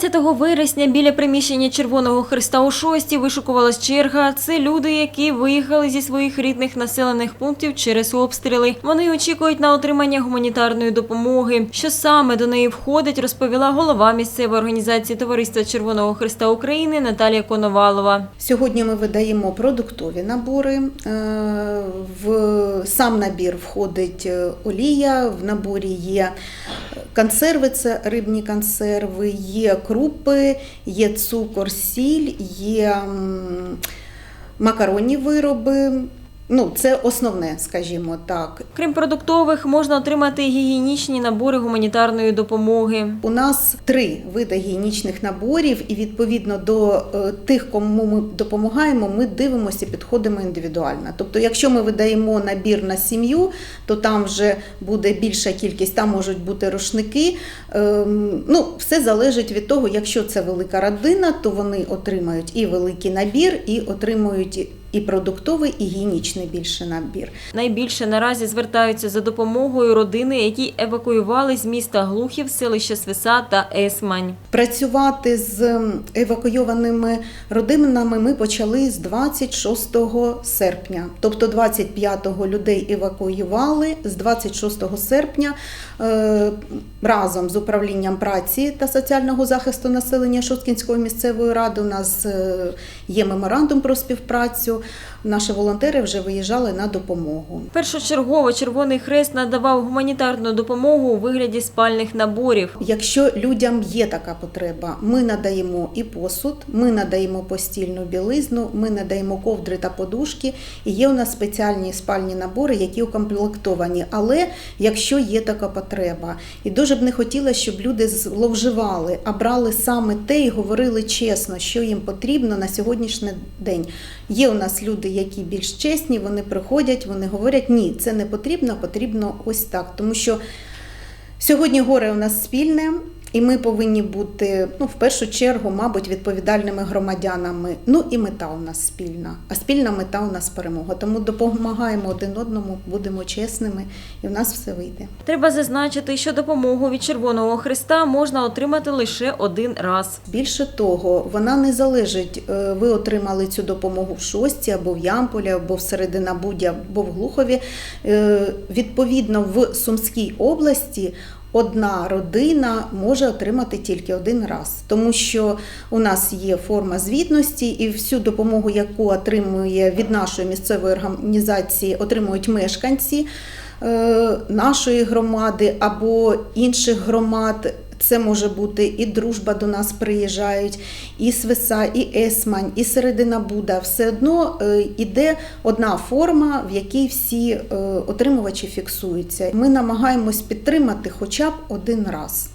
20 вересня біля приміщення Червоного Христа у шості вишукувалась черга. Це люди, які виїхали зі своїх рідних населених пунктів через обстріли. Вони очікують на отримання гуманітарної допомоги. Що саме до неї входить, розповіла голова місцевої організації Товариства Червоного Христа України Наталія Коновалова. Сьогодні ми видаємо продуктові набори. Е, В сам набір входить е, олія, в наборі є консерви, це рибні консерви, є крупи, є цукор, сіль, є макаронні вироби. Ну, це основне, скажімо так. Крім продуктових, можна отримати гігієнічні набори гуманітарної допомоги. У нас три види гігієнічних наборів, і відповідно до е, тих, кому ми допомагаємо, ми дивимося і підходимо індивідуально. Тобто, якщо ми видаємо набір на сім'ю, то там вже буде більша кількість, там можуть бути рушники. Ем, Ну, все залежить від того, якщо це велика родина, то вони отримають і великий набір, і отримують і продуктовий, і гігієнічний більше набір. Найбільше наразі звертаються за допомогою родини, які евакуювали з міста Глухів, селища Свиса та Есмань. Працювати з евакуйованими родинами ми почали з 26 серпня. Тобто 25-го людей евакуювали, з 26 серпня е, разом з управлінням праці та соціального захисту населення Шосткінської місцевої ради у нас е, є меморандум про співпрацю. Наші волонтери вже виїжджали на допомогу. Першочергово Червоний Хрест надавав гуманітарну допомогу у вигляді спальних наборів. Якщо людям є така потреба, ми надаємо і посуд, ми надаємо постільну білизну, ми надаємо ковдри та подушки. І є у нас спеціальні спальні набори, які укомплектовані. Але якщо є така потреба, і дуже б не хотіла, щоб люди зловживали, а брали саме те і говорили чесно, що їм потрібно на сьогоднішній день. Є у нас люди, які більш чесні, вони приходять, вони говорять, ні, це не потрібно, потрібно ось так. Тому що Сьогодні горе у нас спільне, і ми повинні бути ну, в першу чергу, мабуть, відповідальними громадянами. Ну і мета у нас спільна. А спільна мета у нас перемога. Тому допомагаємо один одному, будемо чесними, і в нас все вийде. Треба зазначити, що допомогу від Червоного Хреста можна отримати лише один раз. Більше того, вона не залежить, е, ви отримали цю допомогу в Шості, або в Ямполі, або в Серединабуді, або в Глухові. Е, Відповідно, в Сумській області одна родина може отримати тільки один раз, тому що у нас є форма звітності, і всю допомогу, яку отримує від нашої місцевої організації, отримують мешканці е, нашої громади або інших громад. Це може бути і дружба до нас приїжджають, і Свиса, і Есмань, і Середина Буда. Все одно е, іде одна форма, в якій всі е, отримувачі фіксуються. Ми намагаємось підтримати хоча б один раз.